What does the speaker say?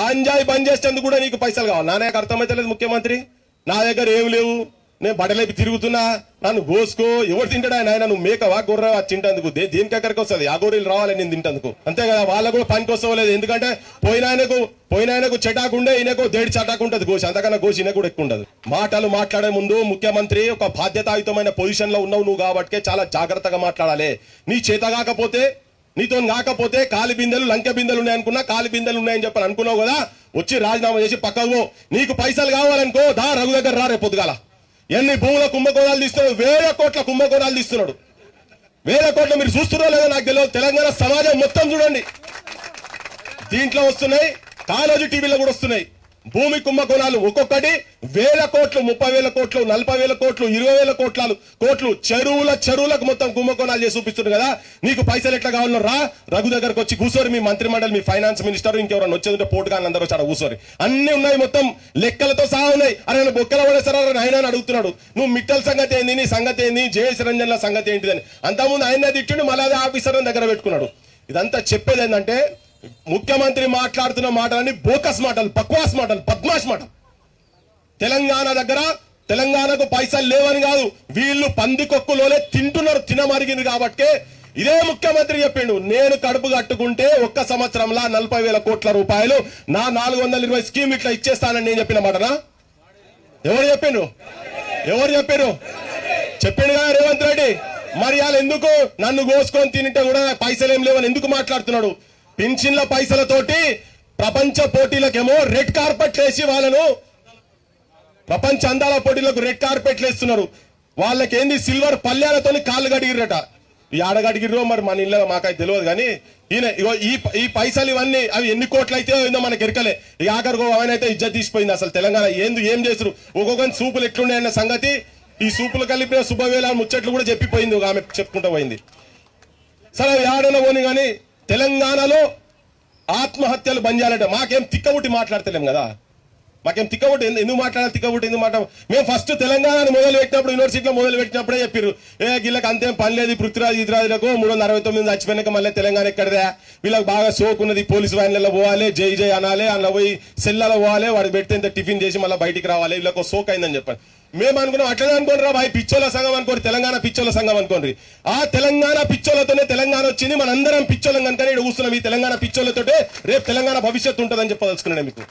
అంజాయి బంద్ చేసేందుకు కూడా నీకు పైసలు కావాలి. నా నాకు అర్థమైతలేదు ముఖ్యమంత్రి. నా దగ్గర ఏం లేవు. నేను బట్టలేపి తిరుగుతున్నా. నన్ను గోసుకో ఎవరు తింటాడు ఆయన? ఆయన నువ్వు మేకవా గొర్రె తింటందుకు? దేనికి ఎక్కడికి వస్తుంది? ఆ గొర్రెలు రావాలి నేను తింటందుకు. అంతే కదా? వాళ్ళకు కూడా పనికి వస్తలేదు ఎందుకంటే పోయిన ఆయనకు పోయిన ఆయనకు చెటాకుండే ఈయనకు దేడి చటాకు ఉంటుంది గోసి అంతకన్నా గోసి ఈయన కూడా ఎక్కువ ఉండదు. మాటలు మాట్లాడే ముందు ముఖ్యమంత్రి ఒక బాధ్యతాయుతమైన పొజిషన్లో ఉన్నావు నువ్వు కాబట్టి చాలా జాగ్రత్తగా మాట్లాడాలి. నీ చేత కాకపోతే నీతో కాకపోతే కాలి బిందెలు లంకె బిందెలు ఉన్నాయనుకున్నా కాలి బిందెలు ఉన్నాయని చెప్పని అనుకున్నావు కదా వచ్చి రాజీనామా చేసి పక్కకు నీకు పైసలు కావాలనుకో దా రఘు దగ్గర రా రేపు పొద్దుగాల. ఎన్ని భూముల కుంభకోణాలు తీస్తున్నాడు వేల కోట్ల కుంభకోణాలు తీస్తున్నాడు. వేల కోట్ల మీరు చూస్తున్నారో లేదో నాకు తెలియదు. తెలంగాణ సమాజం మొత్తం చూడండి. దీంట్లో వస్తున్నాయి కాలేజీ టీవీలో కూడా వస్తున్నాయి. భూమి కుంభకోణాలు ఒక్కొక్కటి వేల కోట్లు ముప్పై వేల కోట్లు నలభై వేల కోట్లు ఇరవై వేల కోట్లాలు కోట్లు చెరువుల చెరువులకు మొత్తం కుంభకోణాలు చేసి చూపిస్తుంది కదా. నీకు పైసలు ఎట్లా కావాలో రా. రఘు దగ్గరకు వచ్చి కూర్చోరు మీ మంత్రి మండలి మీ ఫైనాన్స్ మినిస్టర్ ఇంకెవరైనా వచ్చేది పోటుగాని అందరూ వచ్చి కూసోరి అన్ని ఉన్నాయి మొత్తం. లెక్కలతో సహా ఉన్నాయి. అరే నేను బొక్కల పడేస్తారా ఆయన అని అడుగుతున్నాడు. నువ్వు మిట్టల సంగతి ఏంది నీ సంగతి ఏంది? జేఎస్ రంజన్ల సంగతి ఏంటిదని. అంతకుముందు ఆయన తిట్టిండు మళ్ళీ అదే ఆఫీసర్ దగ్గర పెట్టుకున్నాడు. ఇదంతా చెప్పేది ఏంటంటే ముఖ్యమంత్రి మాట్లాడుతున్న మాటలన్నీ బోకస్ మాటలు బక్వాస్ మాటలు బద్మాష్ మాటలు. తెలంగాణ దగ్గర తెలంగాణకు పైసలు లేవని కాదు వీళ్ళు పందికొక్కులోనే తింటున్నారు తినమరిగింది కాబట్టి ఇదే ముఖ్యమంత్రి చెప్పిండు. నేను కడుపు కట్టుకుంటే ఒక్క సంవత్సరంలో నలభై వేల కోట్ల రూపాయలు నా నాలుగు వందల ఇరవై స్కీమ్ ఇట్లా ఇచ్చేస్తానని నేను చెప్పిన మాటనా? ఎవరు చెప్పిండు? ఎవరు చెప్పారు? చెప్పిండు కదా రేవంత్ రెడ్డి. మరి వాళ్ళు ఎందుకు నన్ను కోసుకొని తింటే కూడా పైసలు ఏం లేవని ఎందుకు మాట్లాడుతున్నాడు? పింఛన్ల పైసలతోటి ప్రపంచ పోటీలకేమో రెడ్ కార్పెట్ వేసి వాళ్ళను ప్రపంచ అందాల పోటీలకు రెడ్ కార్పెట్లు వేస్తున్నారు. వాళ్ళకేంది సిల్వర్ పల్లెలతో కాళ్ళు గడిగిరట ఈ ఆడగడిగిర్రో మరి మన ఇళ్ళ మాకైతే తెలియదు కానీ ఈయన ఇగో ఈ ఈ పైసలు ఇవన్నీ అవి ఎన్ని కోట్లు అయితే ఏందో మనకి ఎరకలే. ఈ ఆఖరికి ఆయన అయితే ఇజ్జత్ తీసిపోయింది అసలు తెలంగాణ. ఏందు ఏం చేస్తారు ఒక్కొక్కని సూపులు ఎట్లున్నాయన్న సంగతి ఈ సూపులు కలిపిన శుభవేళ ముచ్చట్లు కూడా చెప్పిపోయింది ఆమె చెప్పుకుంటూ పోయింది. సరే ఆడలో పోని కానీ తెలంగాణలో ఆత్మహత్యలు బంద్ చేయాలంటే మాకేం తిక్కబుట్టి మాట్లాడతలేం కదా? మాకేం తిక్కబుట్టి ఎందు- ఎందుకు మాట్లాడాలి తిక్కబుట్టి ఎందుకు మాట్లాడ మేము ఫస్ట్ తెలంగాణను మొదలు పెట్టినప్పుడు యూనివర్సిటీలో మొదలు పెట్టినప్పుడే చెప్పారు ఏ వీళ్ళకి అంతేం పని లేదు పృథ్వీరాజ్ ఇతరాజులకు మూడు వందల అరవై తొమ్మిది చచ్చిపోయినాక మళ్ళీ తెలంగాణ ఎక్కడదే? వీళ్ళకి బాగా సోకున్నది పోలీసు వ్యాన్లలో పోవాలి జై జై అనాలి అందులో పోయి సెల్లలో పోవాలి వాడు పెడితే ఇంత టిఫిన్ చేసి మళ్ళీ బయటికి రావాలి వీళ్ళకి సోక్ అయిందని చెప్పండి మేము అనుకున్నాం అట్లనే అనుకోండి రా భాయ్ పిచ్చోల సంఘం అనుకోండి తెలంగాణ పిచ్చోల సంఘం అనుకోండి. ఆ తెలంగాణ పిచ్చోలతోనే తెలంగాణ వచ్చింది మనందరం పిచ్చోలం కనుక ఇక్కడ కూర్చున్నాం. ఈ తెలంగాణ పిచ్చోలతోటే రేపు తెలంగాణ భవిష్యత్తు ఉంటుందని చెప్పదలుచుకున్నాను మీకు.